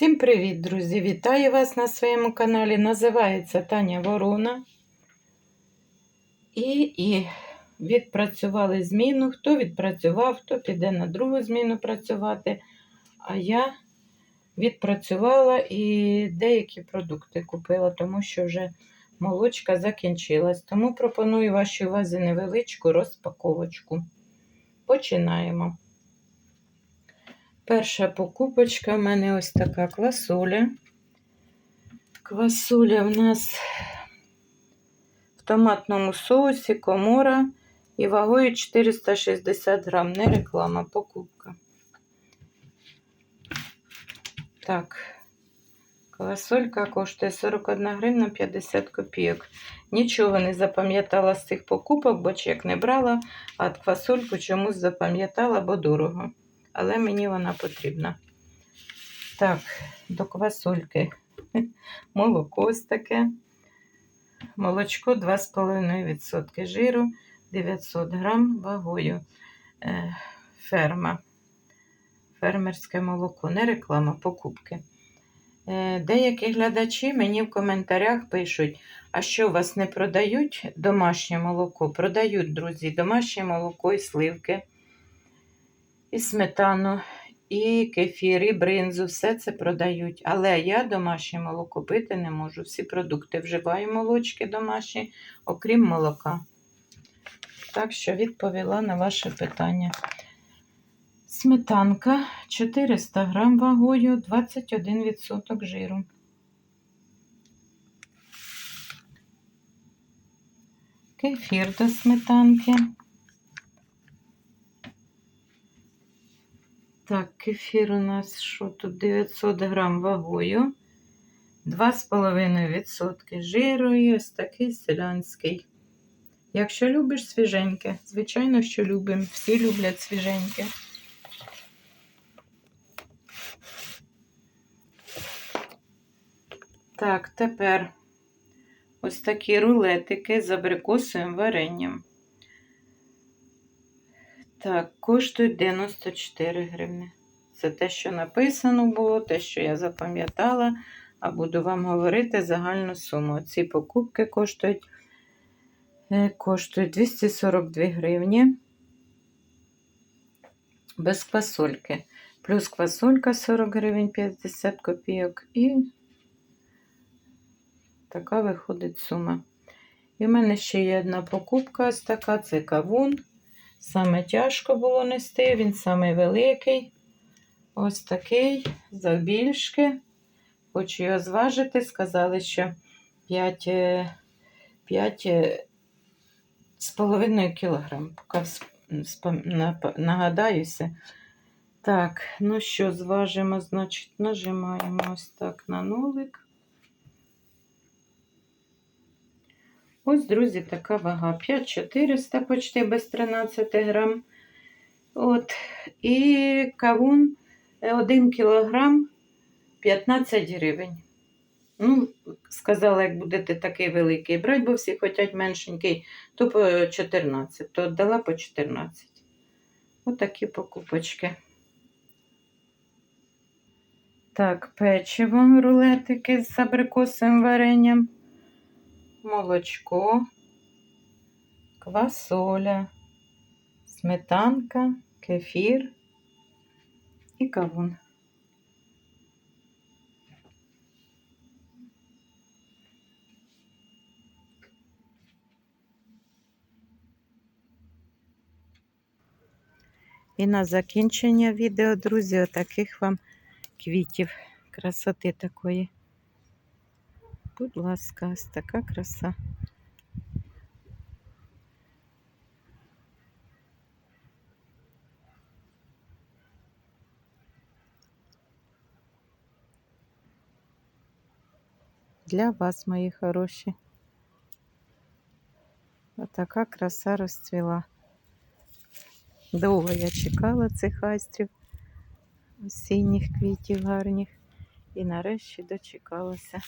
Всім привіт, друзі! Вітаю вас на своєму каналі. Називається Таня Ворона. І, і відпрацювали зміну. Хто відпрацював, хто піде на другу зміну працювати. А я відпрацювала і деякі продукти купила, тому що вже молочка закінчилась. Тому пропоную вашій увазі невеличку розпаковочку. Починаємо. Перша покупочка в мене ось така квасоля. Квасоля в нас в томатному соусі комора і вагою 460 грам. Не реклама, покупка. Так, квасолька коштує 41 гривна 50 копійок. Нічого не запам'ятала з цих покупок, бо чек не брала, а квасольку чомусь запам'ятала, бо дорого але мені вона потрібна. Так, до квасольки молоко ось таке. Молочко 2,5% жиру, 900 грам вагою. Е, ферма. Фермерське молоко, не реклама, покупки. Е, деякі глядачі мені в коментарях пишуть, а що у вас не продають домашнє молоко? Продають, друзі, домашнє молоко і сливки і сметану, і кефір, і бринзу, все це продають. Але я домашнє молоко пити не можу. Всі продукти вживаю молочки домашні, окрім молока. Так що відповіла на ваше питання. Сметанка 400 грам вагою, 21% жиру. Кефір до сметанки Так, кефір у нас що тут 900 грам вагою, 2,5% жиру і ось такий селянський. Якщо любиш свіженьке, звичайно, що любимо. Всі люблять свіженьке. Так, тепер ось такі рулетики з абрикосовим варенням. Так, коштують 94 гривни. Це те, що написано було, те, що я запам'ятала, а буду вам говорити загальну суму. Ці покупки коштують е, коштують 242 гривні без квасольки. Плюс квасолька 40 гривень 50 копійок. І така виходить сума. І в мене ще є одна покупка ось така це кавун. Саме тяжко було нести, він самий великий. Ось такий, завбільшки. Хочу його зважити. Сказали, що 5, 5 е, половиною кілограм. Поки нагадаюся. Так, ну що, зважимо, значить, нажимаємо ось так на нулик. Ось, друзі, така вага. 5400 почти без 13 грам. От. І кавун 1 кілограм 15 гривень. Ну, сказала, як будете такий великий брати, бо всі хочуть меншенький, то по 14, то дала по 14. Отакі покупочки. Так, печиво рулетики з абрикосовим варенням молочко, квасоля, сметанка, кефір і кавун. І на закінчення відео, друзі, отаких вам квітів, красоти такої. Будь ласка, ось така краса. Для вас, мої хороші. Отака краса розцвіла. Довго я чекала цих айстрів, осінніх квітів гарних і нарешті дочекалася.